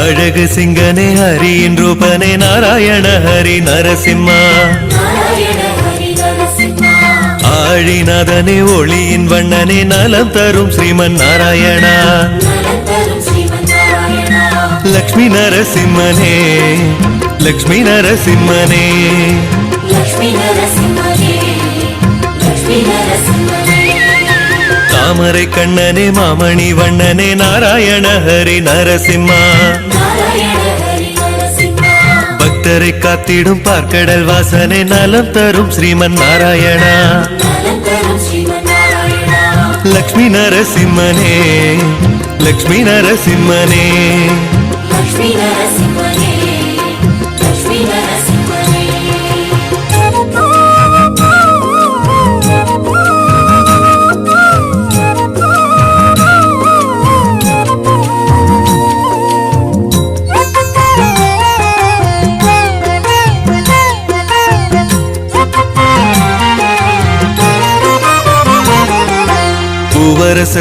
அழகு சிங்கனே ஹரியின் ரூபனே நாராயண ஹரி நரசிம்மா. ஆழிநாதனே ஒளியின் வண்ணனே நலம் தரும் ஸ்ரீமன் நாராயணா. லக்ஷ்மி நரசிம்மனே லக்ஷ்மி நரசிம்மனே. லக்ஷ்மி நரசிம்மனே லக்ஷ்மி நரசிம்மனே. தாமரை கண்ணனே மாமணி வண்ணனே நாராயண ஹரி நரசிம்மா. பக்தரை காத்திடும் பார்க்கடல் வாசனை நலம் தரும் ஸ்ரீமன் நாராயணா. லக்ஷ்மி நரசிம்மனே லக்ஷ்மி நரசிம்மனே லக்ஷ்மி நரசிம்மனே. பூவரச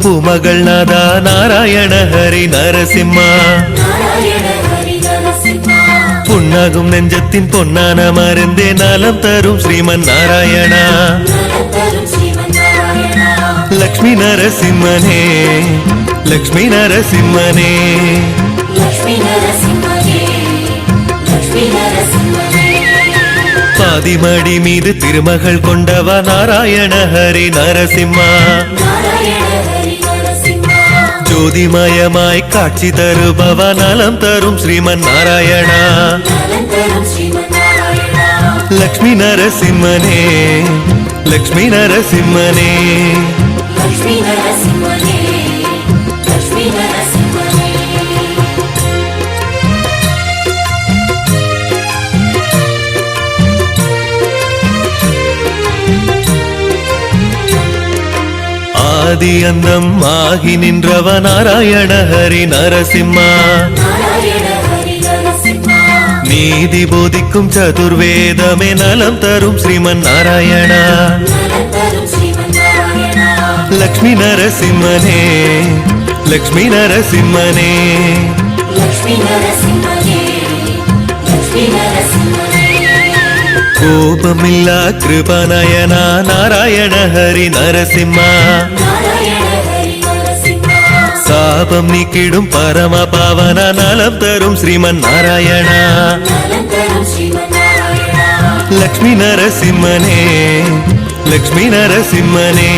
பூமகள் நாதா நாராயண ஹரி நரசிம்மா. நாராயண புண்ணாகும் நெஞ்சத்தின் பொன்னான மருந்தே நலம் தரும் ஸ்ரீமன் நாராயணா. லக்ஷ்மி நரசிம்மனே லக்ஷ்மி நரசிம்மனே. லக்ஷ்மி நரசிம்மனே லக்ஷ்மி நரசிம்மனே. பாதிமடி மீது திருமகள் கொண்டவா நாராயண ஹரி நரசிம்மா. ஜோதிமயமாய் காட்சி தருபவா நலம் தரும் ஸ்ரீமன் நாராயணா. நலம் தரும் ஸ்ரீமன் நாராயணா. லக்ஷ்மி நரசிம்மனே. லக்ஷ்மி நரசிம்மனே. ஆதி அந்தம் ஆகி நின்றவ நாராயண ஹரி நரசிம்மா. நீதி போதிக்கும் சதுர்வேதமே நலம் தரும் ஸ்ரீமன் நாராயணா லக்ஷ்மி நரசிம்மனே லக்ஷ்மி நரசிம்மனே. லக்ஷ்மி நரசிம்மனே. கோபமில்லா கிருபநயனா நாராயண ஹரி நரசிம்மா. சாபம் நீக்கிடும் பரம பாவன நலம் தரும் ஸ்ரீமன் நாராயணா. லக்ஷ்மி நரசிம்மனே லக்ஷ்மி நரசிம்மனே.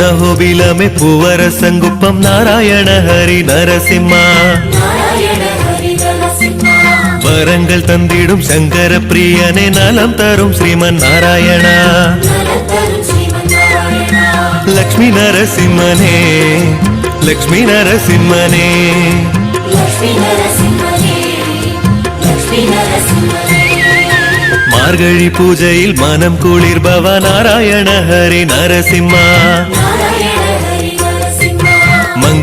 தென்னஹோபிலமே பூவரசங்குப்பம் நாராயண ஹரி நரசிம்மா நாராயண ஹரி நரசிம்மா வரங்கள் தந்திடும் சங்கர பிரியனே நலம் தரும் ஸ்ரீமன் நாராயணா லக்ஷ்மி நரசிம்மனே லக்ஷ்மி நரசிம்மனே மார்கழி பூஜையில் மனம் குளிர்பவ நாராயண ஹரி நரசிம்மா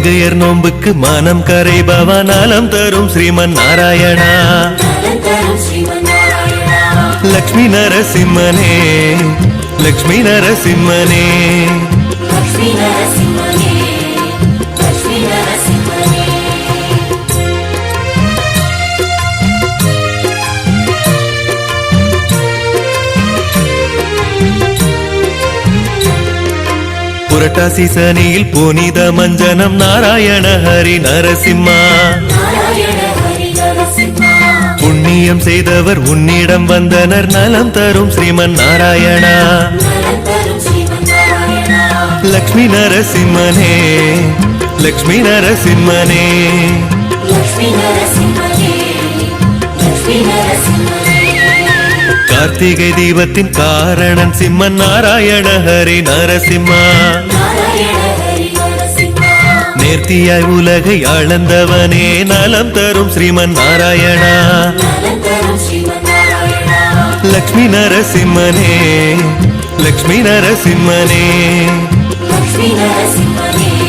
மங்கையர் நோம்புக்கு மனம் கரைபவ நலம் தரும் ஸ்ரீமன் நாராயணா. நலம் தரும் ஸ்ரீமன் நாராயணா. லக்ஷ்மி நரசிம்மனே. லக்ஷ்மி நரசிம்மனே. புரட்டாசி சனியில் புனித மஞ்சனம் நாராயண ஹரி நரசிம்மா. புண்ணியம் செய்தவர் உன்னிடம் வந்தனர் நலம் தரும் ஸ்ரீமன் நலம் தரும் ஸ்ரீமன் நாராயணா. லக்ஷ்மி நரசிம்மனே லக்ஷ்மி நரசிம்மனே. லக்ஷ்மி நரசிம்மனே லக்ஷ்மி நரசிம்மனே. கார்த்திகை தீபத்தின் காரணன் சிம்மன் நாராயண ஹரி நரசிம்மா. நேர்த்தியாய் உலகை அளந்தவனே நலம் தரும் ஸ்ரீமன் நாராயணா. லக்ஷ்மி நரசிம்மனே லக்ஷ்மி நரசிம்மனே. லக்ஷ்மி நரசிம்மனே.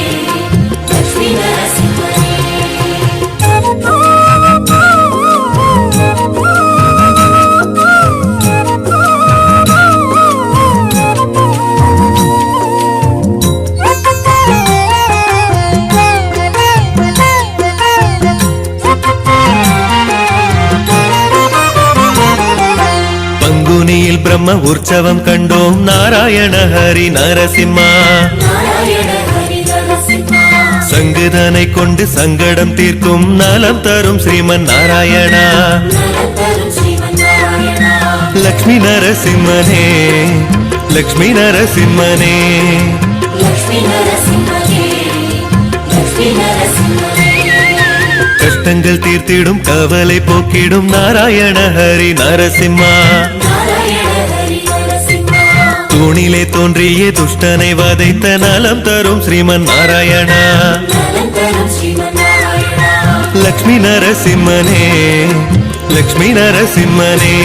பிரம்ம உற்சவம் கண்டோம் நாராயண ஹரி நரசிம்மா. சங்குதனை கொண்டு சங்கடம் தீர்க்கும் நலம் தரும் ஸ்ரீமன் நாராயணா. லக்ஷ்மி நரசிம்மனே லக்ஷ்மி நரசிம்மனே. கஷ்டங்கள் தீர்த்திடும் கவலை போக்கிடும் நாராயண ஹரி நரசிம்மா. தூணிலே தோன்றிய துஷ்டனை வதைத்த நலம் தரும் ஸ்ரீமன் நாராயணா. நலம் தரும் லக்ஷ்மி நரசிம்மனே லக்ஷ்மி நரசிம்மனே.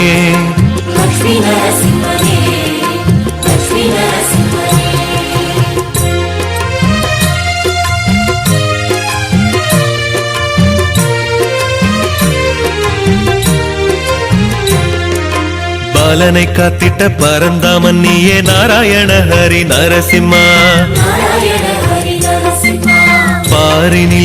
பாலனை காத்திட்ட பரந்தாமன் நீயே நாராயண ஹரி நரசிம்மா. நாராயண ஹரி நரசிம்மா. பாரினில்